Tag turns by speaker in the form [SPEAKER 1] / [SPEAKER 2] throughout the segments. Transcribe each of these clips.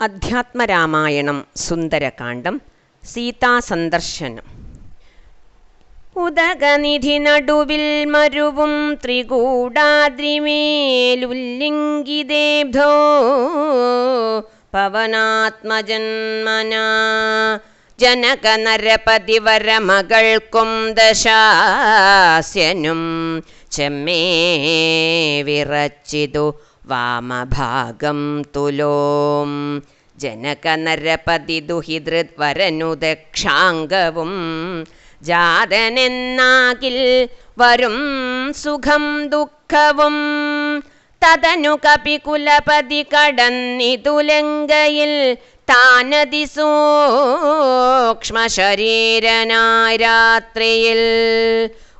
[SPEAKER 1] അധ്യാത്മരാമായണം സുന്ദരകാന്ഡം സീതാസന്ദർശനം. ഉദകനിധി നടുവിൽ മരുവും ത്രികൂടാദ്രിമേലുല്ലിംഗിദേഭോ പവനാത്മജന്മന ജനക നരപതിവര മകൾക്കും ദശാസ്യനും ചെമ്മേ വിറച്ചിതു. വാമഭാഗം തുലോം. ജനകനരപതി ദുഹിതൃത് വരനുദക്ഷാംഗവും ജാതനെന്നാകിൽ വരും സുഖം ദുഃഖവും. തതനു കപികുലപതി കടന്നിതുലങ്കയിൽ താനതി സൂക്ഷ്മ ശരീരനായ രാത്രിയിൽ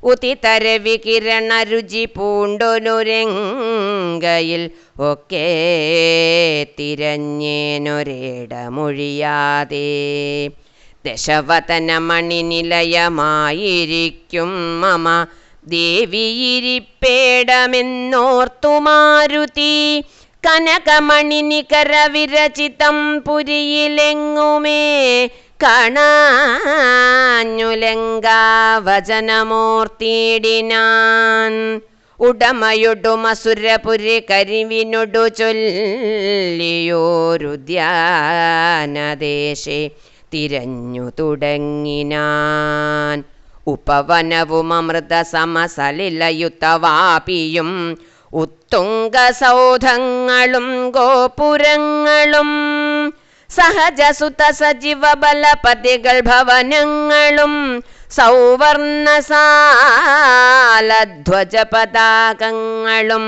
[SPEAKER 1] ഉതിതര വികിരണ രുചി പൂണ്ടൊനുരങ്കയിൽ ഒക്കെ തിരഞ്ഞേനൊരിടമൊഴിയാതെ. ദശവതനമണിനിലയമായിരിക്കും മമ. ദേവിയിരിപ്പേടമെന്നോർത്തു മാരുതി നികരവിരചിതം പുരിയിലെങ്ങുമേ പുരിയിലെങ്ങുമേ കാണാഞ്ഞുലങ്കാവചനമൂർത്തിയിടിനാൻ ഉടമയൊടുമസുരപുരി കരിവിനൊടു ചൊല്ലിയോരുദ്യാനദേശേ തിരഞ്ഞു തുടങ്ങിനാൻ. ഉപവനവും അമൃത സമസലിലയുത്തവാപിയും ഉത്തുംഗസൗധങ്ങളും ഗോപുരങ്ങളും സഹജസുത സജീവ ബലപതികൾ ഭവനങ്ങളും സൗവർണ സാലധ്വജ പതാകങ്ങളും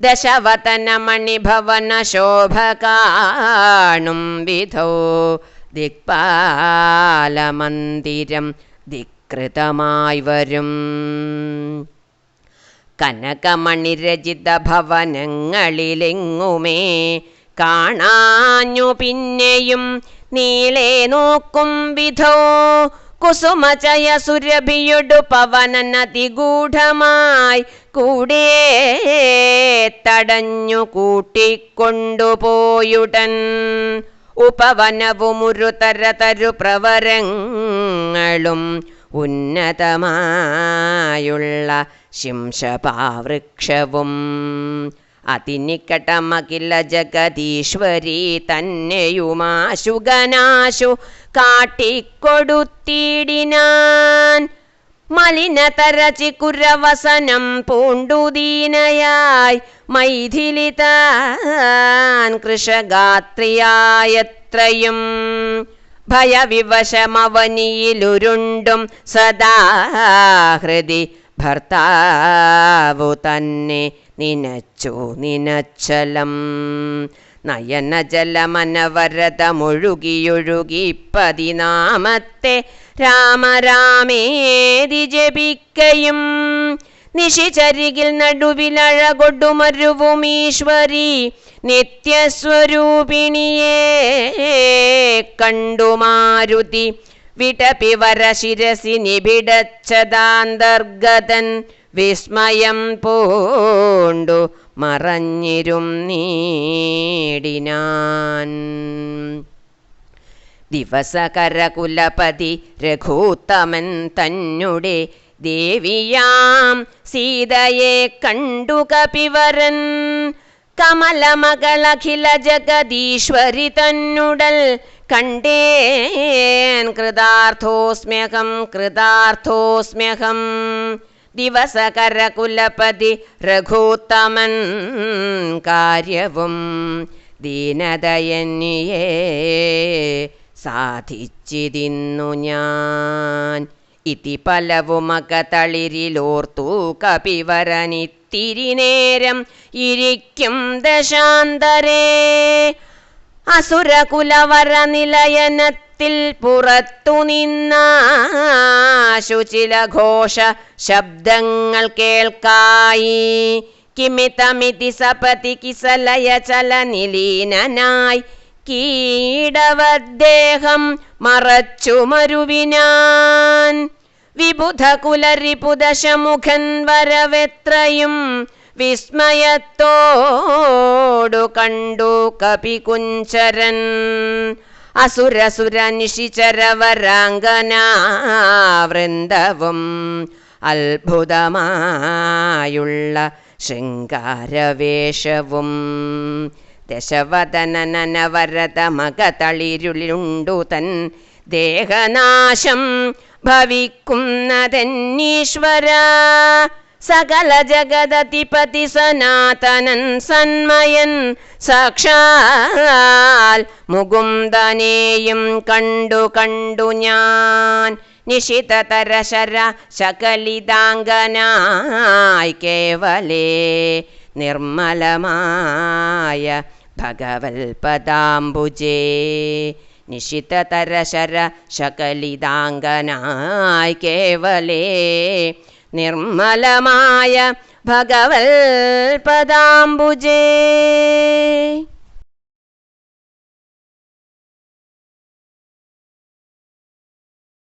[SPEAKER 1] ദശവതന മണിഭവന ശോഭ കാണും വിധോ ദിക്പാലമന്ദിരം ധികൃതമായി വരും. കനകമണിരചിത ഭവനങ്ങളിലെങ്ങുമേ കാണാഞ്ഞു പിന്നെയും നീലേ നോക്കും വിധോ. കുസുമചയ സുരഭിയൊടു പവനനതിഗൂഢമായി കൂടെ തടഞ്ഞു കൂട്ടിക്കൊണ്ടുപോയുടൻ. ഉപവനവുമൊരു തരതരു പ്രവരങ്ങളും ഉന്നതമായുള്ള ശിംശപാവൃക്ഷവും അതിനിക്കട്ടമകില ജഗതീശ്വരി തന്നെയുമാശുഗനാശു കാട്ടിക്കൊടുത്തിടിനാൻ. മലിനതരചിക്കുരവസനം പൂണ്ടുദീനയായി. മൈഥിലിതാൻ കൃഷഗാത്രിയായത്രയും. ഭയവിവശമവനിയിലുരുണ്ടും സദാ ഹൃദി ഭർത്താവു തന്നെ നിനച്ചു നിനച്ചലം. നയനജലമനവരതമൊഴുകിയൊഴുകി പതിനാമത്തെ രാമരാമേതി ജപിക്കയും. നിശിചരികിൽ നടുവിലഴകൊടുമരുവും ഈശ്വരി നിത്യസ്വരൂപിണിയെ കണ്ടുമാരുതി വിടപിവര ശിരസി നിബിടച്ചതാന്തർഗതൻ വിസ്മയം പൂണ്ടു മറഞ്ഞിരും നീടിനാൻ. ദിവസകരകുലപതി രഘൂത്തമൻ തന്നുടെ ദേവിയാം സീതയെ കണ്ടു കപിവരൻ. കമലമകളഖില ജഗദീശ്വരി തന്നുടൽ കണ്ടേൻ കൃതാർത്ഥോസ്മ്യഹം കൃതാർത്ഥോസ്മ്യഹം. ദിവസകരകുലപതി രഘുത്തമൻ കാര്യവും ദീനദയന്യേ സാധിച്ചിരുന്നു ഞാൻ. ഇതി പലവുമകതളിരിലോർത്തു കപിവരനിത്തിരി നേരം ഇരിക്കും ദശാന്തരേ. അസുരകുലവര നിലയനത്തിൽ പുറത്തു നിന്ന ശുചില ഘോഷ ശബ്ദങ്ങൾ കേൾക്കായി. കിമിതമിതി സപതി കിസലയ ചലനിലീനനായി കീടവദ്ദേഹം മറച്ചു മരുവിനാൻ വിബുധ കുലരിപുദശമുഖൻ വരവെത്രയും വിസ്മയത്തോടു കണ്ടു കപികുഞ്ചരൻ അസുരസുര നിശിചരവരാംഗനാവൃന്ദവും അത്ഭുതമായുള്ള ശൃംഗാരവേഷവും ദശവദനനവരതമകതളിരുളുണ്ടു തൻ ദേഹനാശം ഭവിക്കുന്നതെന്നീശ്വര. സകല ജഗതതിപതി സനാതനൻ സന്മയൻ സാക്ഷാൽ മുകുന്ദനെയും കണ്ടു കണ്ടു ഞാൻ. നിശിതതരശര ശകലിതാംഗനായി കേവലേ നിർമ്മലമായ ഭഗവൽപദാംബുജേ നിശിതതരശര ശകലിതാംഗനായി കേവലേ. നിർമ്മലമായ ഭഗവൽപദാംബുജേ.